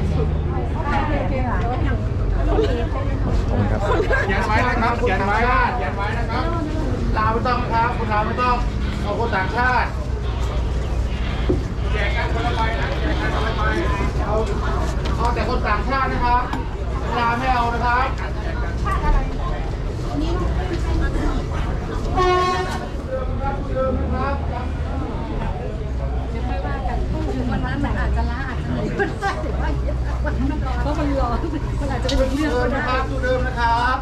เขียนไว้นะครับเขียนไว้เขียนไว้นะครับลาไม่ต้องนะครับคนลาไม่ต้องเอาคนต่างชาติแจกกันคนละใบนะแจกกันคนละใบเอาเอาแต่คนต่างชาตินะครับลาไม่เอานะครับไากันถึงนนั้นอาจจะล้าอาจจะเหนื่อยก็ได้แต่ว่า เพราะมันรอมันอาจจะเป็นเรื่องก็ได้ครับตัวเดิมนะครับ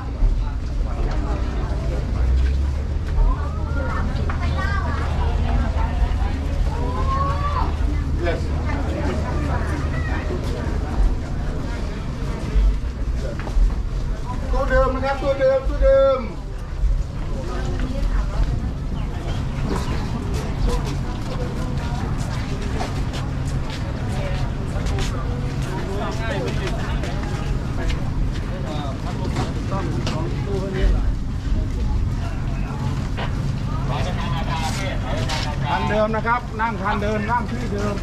Yes ตัวเดิมนะครับตัวเดิมตัวเดิม คัน เดิมนะครับนั่งคันเดิมนั่งที่เดิม